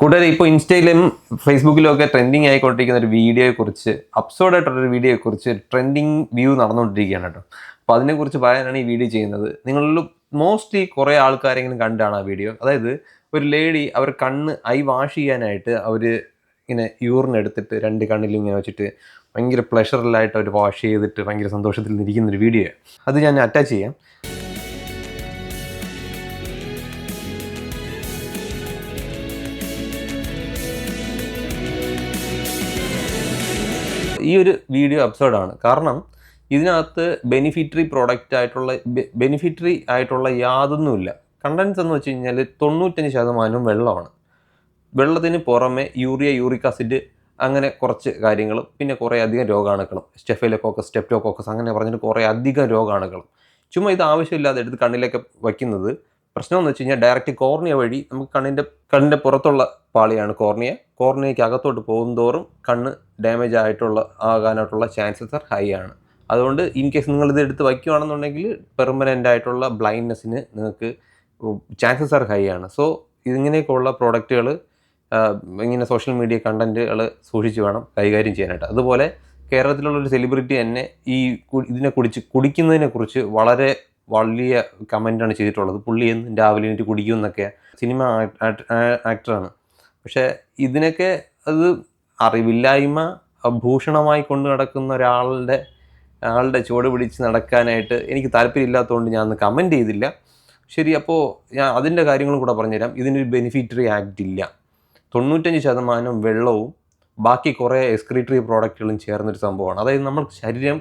കൂടാതെ ഇപ്പോൾ ഇൻസ്റ്റയിലും ഫേസ്ബുക്കിലും ഒക്കെ ട്രെൻഡിങ് ആയിക്കൊണ്ടിരിക്കുന്ന ഒരു വീഡിയോയെ കുറിച്ച് അപ്സോഡ് വീഡിയോയെ കുറിച്ച് ട്രെൻഡിങ് വ്യൂ നടന്നുകൊണ്ടിരിക്കുകയാണ് കേട്ടോ. അപ്പോൾ അതിനെക്കുറിച്ച് പറയാനാണ് ഈ വീഡിയോ ചെയ്യുന്നത്. നിങ്ങളിൽ മോസ്റ്റ്ലി കുറേ ആൾക്കാരെങ്കിലും കണ്ടാണ് ആ വീഡിയോ അതായത് ഒരു ലേഡി അവർ കണ്ണ് ഐ വാഷ് ചെയ്യാനായിട്ട് അവർ ഇങ്ങനെ യൂറിൻ എടുത്തിട്ട് രണ്ട് കണ്ണിലും ഇങ്ങനെ വെച്ചിട്ട് ഭയങ്കര പ്ലഷറിലായിട്ട് അവർ വാഷ് ചെയ്തിട്ട് ഭയങ്കര സന്തോഷത്തിൽ ഇരിക്കുന്ന ഒരു വീഡിയോ അത് ഞാൻ അറ്റാച്ച് ചെയ്യാം. ഈ ഒരു വീഡിയോ അബ്സേർഡാണ് കാരണം ഇതിനകത്ത് ബെനിഫിറ്ററി പ്രോഡക്റ്റ് ആയിട്ടുള്ള ബെനിഫിറ്ററി ആയിട്ടുള്ള യാതൊന്നുമില്ല. കണ്ടൻസ് എന്ന് വെച്ച് കഴിഞ്ഞാൽ തൊണ്ണൂറ്റഞ്ച് ശതമാനവും വെള്ളമാണ്. വെള്ളത്തിന് പുറമെ യൂറിയ യൂറിക് ആസിഡ് അങ്ങനെ കുറച്ച് കാര്യങ്ങളും പിന്നെ കുറേ അധികം രോഗാണുക്കളും. സ്റ്റെഫിലോക്കോക്കസ് സ്റ്റെപ്റ്റോക്കോക്കസ് അങ്ങനെ പറഞ്ഞിട്ട് കുറേ അധികം രോഗാണുക്കളും. ചുമ്മാ ഇത് ആവശ്യമില്ലാതെ എടുത്ത് കണ്ണിലൊക്കെ വയ്ക്കുന്നത് പ്രശ്നം എന്ന് വെച്ച് കഴിഞ്ഞാൽ ഡയറക്റ്റ് കോർണിയ വഴി നമുക്ക് കണ്ണിന്റെ കണ്ണിന്റെ പുറത്തുള്ള പാളിയാണ് കോർണിയ. കോർണിയയ്ക്ക് അകത്തോട്ട് പോകും തോറും കണ്ണ് ഡാമേജ് ആയിട്ടുള്ള ആകാനായിട്ടുള്ള ചാൻസസ് ആർ ഹൈ ആണ്. അതുകൊണ്ട് ഇൻ കേസ് നിങ്ങൾ ഇത് എടുത്ത് വയ്ക്കുകയാണെന്നുണ്ടെങ്കിൽ പെർമനന്റ് ആയിട്ടുള്ള ബ്ലൈൻഡ്നെസ്സിന് നിങ്ങൾക്ക് ചാൻസസ് ആർ ഹൈ ആണ്. സോ ഇതിങ്ങനെയൊക്കെയുള്ള പ്രോഡക്റ്റുകൾ ഇങ്ങനെ സോഷ്യൽ മീഡിയ കണ്ടന്റുകൾ സൂക്ഷിച്ച് വേണം കൈകാര്യം ചെയ്യാനായിട്ട്. അതുപോലെ കേരളത്തിലുള്ള ഒരു സെലിബ്രിറ്റി തന്നെ ഈ ഇതിനെ കുടിച്ച് കുടിക്കുന്നതിനെക്കുറിച്ച് വളരെ വലിയ കമന്റാണ് ചെയ്തിട്ടുള്ളത്. പുള്ളി എന്നും രാവിലെ എനിക്ക് കുടിക്കും എന്നൊക്കെ സിനിമ ആക്ടറാണ്. പക്ഷേ ഇതിനൊക്കെ അത് അറിവില്ലായ്മ ഭൂഷണമായി കൊണ്ട് നടക്കുന്ന ഒരാളുടെ ആളുടെ ചുവട് പിടിച്ച് നടക്കാനായിട്ട് എനിക്ക് താല്പര്യമില്ലാത്തതുകൊണ്ട് ഞാൻ അന്ന് കമന്റ് ചെയ്തില്ല. ശരി അപ്പോൾ ഞാൻ അതിന്റെ കാര്യങ്ങളും കൂടെ പറഞ്ഞുതരാം. ഇതിനൊരു ബെനിഫിറ്ററി ആക്ട് ഇല്ല. തൊണ്ണൂറ്റഞ്ച് ശതമാനം വെള്ളവും ബാക്കി കുറേ എക്സ്ക്രീറ്ററി പ്രോഡക്റ്റുകളും ചേർന്നൊരു സംഭവമാണ്. അതായത് നമ്മൾ ശരീരം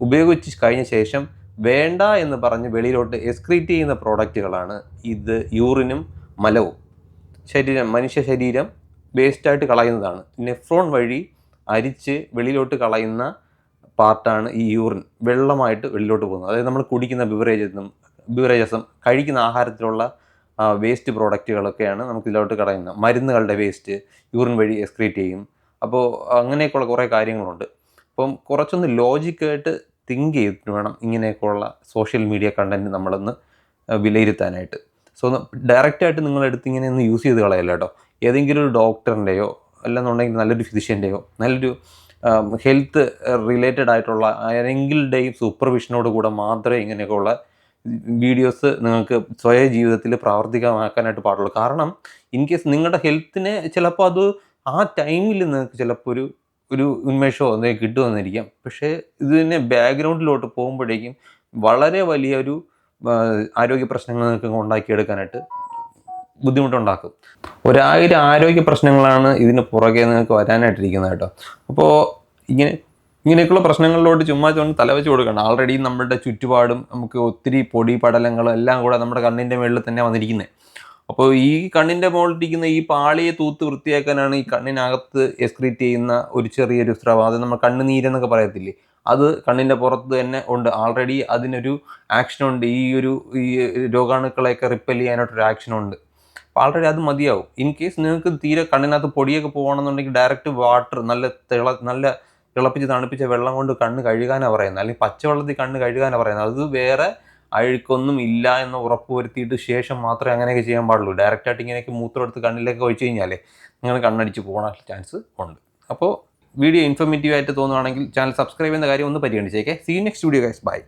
ഉപയോഗിച്ച് കഴിഞ്ഞ ശേഷം വേണ്ട എന്ന് പറഞ്ഞ് വെളിയിലോട്ട് എക്സ്ക്രീറ്റ് ചെയ്യുന്ന പ്രോഡക്റ്റുകളാണ് ഇത് യൂറിനും മലവും. ശരീരം മനുഷ്യ ശരീരം വേസ്റ്റായിട്ട് കളയുന്നതാണ്. നെഫ്രോൺ വഴി അരിച്ച് വെളിയിലോട്ട് കളയുന്ന പാർട്ടാണ് ഈ യൂറിൻ വെള്ളമായിട്ട് വെളിയിലോട്ട് പോകുന്നത്. അതായത് നമ്മൾ കുടിക്കുന്ന ബിവറേജസും ബിവറേജസും കഴിക്കുന്ന ആഹാരത്തിലുള്ള വേസ്റ്റ് പ്രോഡക്റ്റുകളൊക്കെയാണ് നമുക്ക് ഇതിലോട്ട് കളയുന്നത്. മരുന്നുകളുടെ വേസ്റ്റ് യൂറിൻ വഴി എക്സ്ക്രീറ്റ് ചെയ്യും. അപ്പോൾ അങ്ങനെയൊക്കെയുള്ള കുറേ കാര്യങ്ങളുണ്ട്. അപ്പം കുറച്ചൊന്ന് ലോജിക്കായിട്ട് തിങ്ക് ചെയ്തിട്ട് വേണം ഇങ്ങനെയൊക്കെയുള്ള സോഷ്യൽ മീഡിയ കണ്ടന്റ് നമ്മളൊന്ന് വിലയിരുത്താനായിട്ട്. സോ ഡയറക്റ്റായിട്ട് നിങ്ങളെടുത്ത് ഇങ്ങനെ ഒന്ന് യൂസ് ചെയ്ത് കളയല്ല കേട്ടോ. ഏതെങ്കിലും ഒരു ഡോക്ടറിന്റെയോ അല്ലെന്നുണ്ടെങ്കിൽ നല്ലൊരു ഫിസിഷ്യന്റെയോ നല്ലൊരു ഹെൽത്ത് റിലേറ്റഡ് ആയിട്ടുള്ള ആരെങ്കിലുടെയും സൂപ്പർവിഷനോട് കൂടെ മാത്രമേ ഇങ്ങനെയൊക്കെയുള്ള വീഡിയോസ് നിങ്ങൾക്ക് സ്വയ ജീവിതത്തിൽ പ്രാവർത്തികമാക്കാനായിട്ട് പാടുള്ളൂ. കാരണം ഇൻ കേസ് നിങ്ങളുടെ ഹെൽത്തിനെ ചിലപ്പോൾ അത് ആ ടൈമിൽ നിങ്ങൾക്ക് ചിലപ്പോൾ ഒരു ഒരു ഉന്മേഷമോ എന്തെങ്കിലും കിട്ടുമെന്നിരിക്കാം. പക്ഷേ ഇത് തന്നെ ബാക്ക്ഗ്രൗണ്ടിലോട്ട് പോകുമ്പോഴേക്കും വളരെ വലിയൊരു ആരോഗ്യ പ്രശ്നങ്ങൾ നിങ്ങൾക്ക് ഉണ്ടാക്കിയെടുക്കാനായിട്ട് ബുദ്ധിമുട്ടുണ്ടാക്കും. ഒരായിരം ആരോഗ്യ പ്രശ്നങ്ങളാണ് ഇതിന് പുറകെ നിങ്ങൾക്ക് വരാനായിട്ടിരിക്കുന്നത് കേട്ടോ. അപ്പോൾ ഇങ്ങനെ ഇങ്ങനെയൊക്കെയുള്ള പ്രശ്നങ്ങളിലോട്ട് ചുമ്മാ ചുമന്ന് തലവെച്ച് കൊടുക്കണം. ആൾറെഡി നമ്മുടെ ചുറ്റുപാടും നമുക്ക് ഒത്തിരി പൊടി പടലങ്ങളും എല്ലാം കൂടെ നമ്മുടെ കണ്ണിന്റെ മുകളിൽ തന്നെ വന്നിരിക്കുന്നത് അപ്പോൾ ഈ കണ്ണിന്റെ മുകളിലിരിക്കുന്ന ഈ പാളിയെ തൂത്ത് വൃത്തിയാക്കാനാണ് ഈ കണ്ണിനകത്ത് എക്സ്ക്രീറ്റ് ചെയ്യുന്ന ഒരു ചെറിയൊരു സ്രവം. അത് നമ്മൾ കണ്ണുനീരെന്നൊക്കെ പറയത്തില്ലേ? അത് കണ്ണിന്റെ പുറത്ത് തന്നെ ഉണ്ട്. ആൾറെഡി അതിനൊരു ആക്ഷനുണ്ട് ഈ ഒരു ഈ രോഗാണുക്കളെയൊക്കെ റിപ്പൽ ചെയ്യാനായിട്ടൊരു ആക്ഷനുണ്ട് അപ്പോൾ ആൾറെഡി അത് മതിയാവും. ഇൻ കേസ് നിങ്ങൾക്ക് തീരെ കണ്ണിനകത്ത് പൊടിയൊക്കെ പോകണമെന്നുണ്ടെങ്കിൽ ഡയറക്റ്റ് വാട്ടർ നല്ല തിള നല്ല തിളപ്പിച്ച് തണുപ്പിച്ച വെള്ളം കൊണ്ട് കണ്ണ് കഴുകാനാണ് പറയുന്നത്. അല്ലെങ്കിൽ പച്ചവെള്ളത്തിൽ കണ്ണ് കഴുകാനാണ് പറയുന്നത്. അത് വേറെ അഴുക്കൊന്നും ഇല്ല എന്ന് ഉറപ്പുവരുത്തിയിട്ട് ശേഷം മാത്രമേ അങ്ങനെയൊക്കെ ചെയ്യാൻ പാടുള്ളൂ. ഡയറക്റ്റായിട്ട് ഇങ്ങനെയൊക്കെ മൂത്രം എടുത്ത് കണ്ണിലേക്ക് ഒഴിച്ച് കഴിഞ്ഞാലേ നിങ്ങൾ കണ്ണടിച്ച് പോകാൻ ചാൻസ് ഉണ്ട്. അപ്പോൾ വീഡിയോ ഇൻഫോർമേറ്റീവ് ആയിട്ട് തോന്നുവാണെങ്കിൽ ചാനൽ സബ്സ്ക്രൈബ് ചെയ്യുന്ന കാര്യം ഒന്ന് പരിഗണിച്ചേക്കെ. See next video guys bye